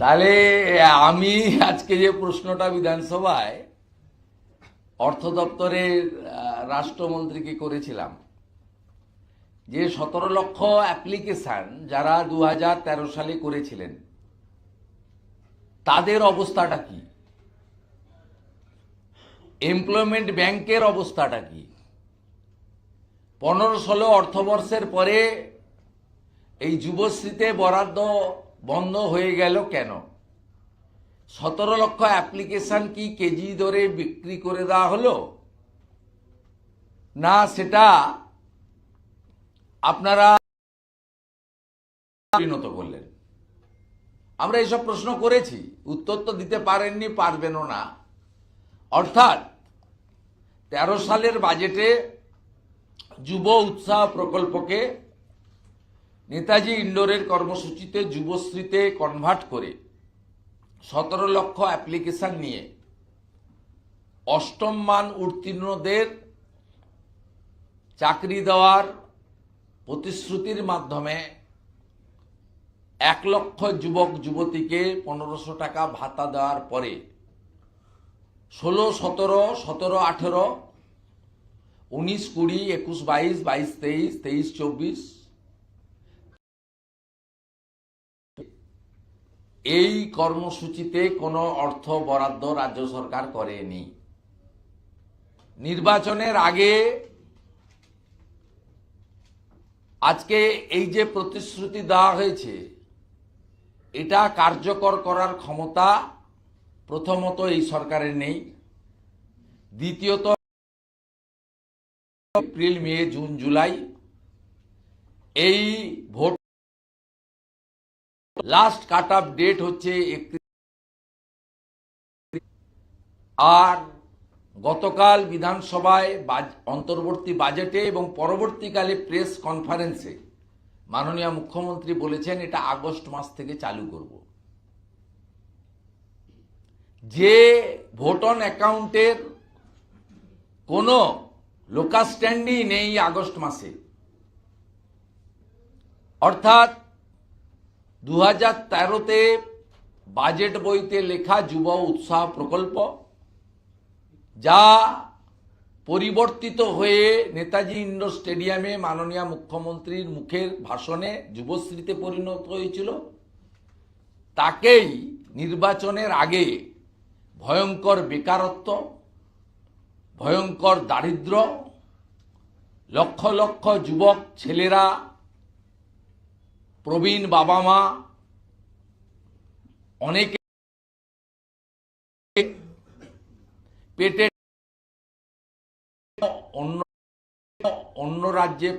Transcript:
তাহলে, আমি আজকে যে প্রশ্নটা বিধানসভায় অর্থ দপ্তরের রাষ্ট্রমন্ত্রীকে করেছিলাম, যে সতেরো লক্ষ অ্যাপ্লিকেশন যারা দু হাজার তেরো সালে করেছিলেন, তাদের অবস্থাটা কি? এমপ্লয়মেন্ট ব্যাংকের অবস্থাটা কি? পনেরো ষোলো অর্থবর্ষের পরে এই যুবশ্রীতে বরাদ্দ বন্ধ হয়ে গেল কেন? সতেরো লক্ষ অ্যাপ্লিকেশন কি কেজি দরে বিক্রি করে দেওয়া হলো? না, সেটা আপনারা পরিণত করলেন। আমরা এইসব প্রশ্ন করেছি, উত্তর তো দিতে পারেননি, পারবেনও না। অর্থাৎ, তেরো সালের বাজেটে যুব উৎসাহ প্রকল্পকে নেতাজি ইন্ডোরের কর্মসূচিতে যুবশ্রীতে কনভার্ট করে সতেরো লক্ষ অ্যাপ্লিকেশন নিয়ে অষ্টম মান উত্তীর্ণদের চাকরি দেওয়ার প্রতিশ্রুতির মাধ্যমে এক লক্ষ যুবক যুবতীকে পনেরোশো টাকা ভাতা দেওয়ার পরে ষোলো, সতেরো সতেরো, আঠেরো, উনিশ, কুড়ি, একুশ, বাইশ বাইশ, তেইশ তেইশ, চব্বিশ এই কর্মসূচিতে কোনো অর্থ বরাদ্দ রাজ্য সরকার করেনি। নির্বাচনের আগে আজকে এই যে প্রতিশ্রুতি দেওয়া হয়েছে, এটা কার্যকর করার ক্ষমতা প্রথমত এই সরকারের নেই। দ্বিতীয়ত, এপ্রিল, মে, জুন, জুলাই এই vote last cut off date হচ্ছে আর গতকাল বিধানসভায় অন্তর্বর্তী বাজেটে এবং পরবর্তীকালে প্রেস কনফারেন্সে মাননীয় মুখ্যমন্ত্রী বলেছেন এটা আগস্ট মাস থেকে চালু করব। যে ভোট অন অ্যাকাউন্টের কোনো লোকাল স্ট্যান্ডই নেই আগস্ট মাসে। অর্থাৎ দু হাজার তেরোতে বাজেট বইতে লেখা যুব উৎসাহ প্রকল্প, যা পরিবর্তিত হয়ে নেতাজি ইন্ডোর স্টেডিয়ামে মাননীয় মুখ্যমন্ত্রীর মুখের ভাষণে যুবশ্রীতে পরিণত হয়েছিল। তাকেই নির্বাচনের আগে ভয়ঙ্কর বেকারত্ব, ভয়ঙ্কর দারিদ্র লক্ষ লক্ষ যুবক, ছেলেরা প্রবীণ বাবা মা অনেকে পেটে অন্য অন্য রাজ্যে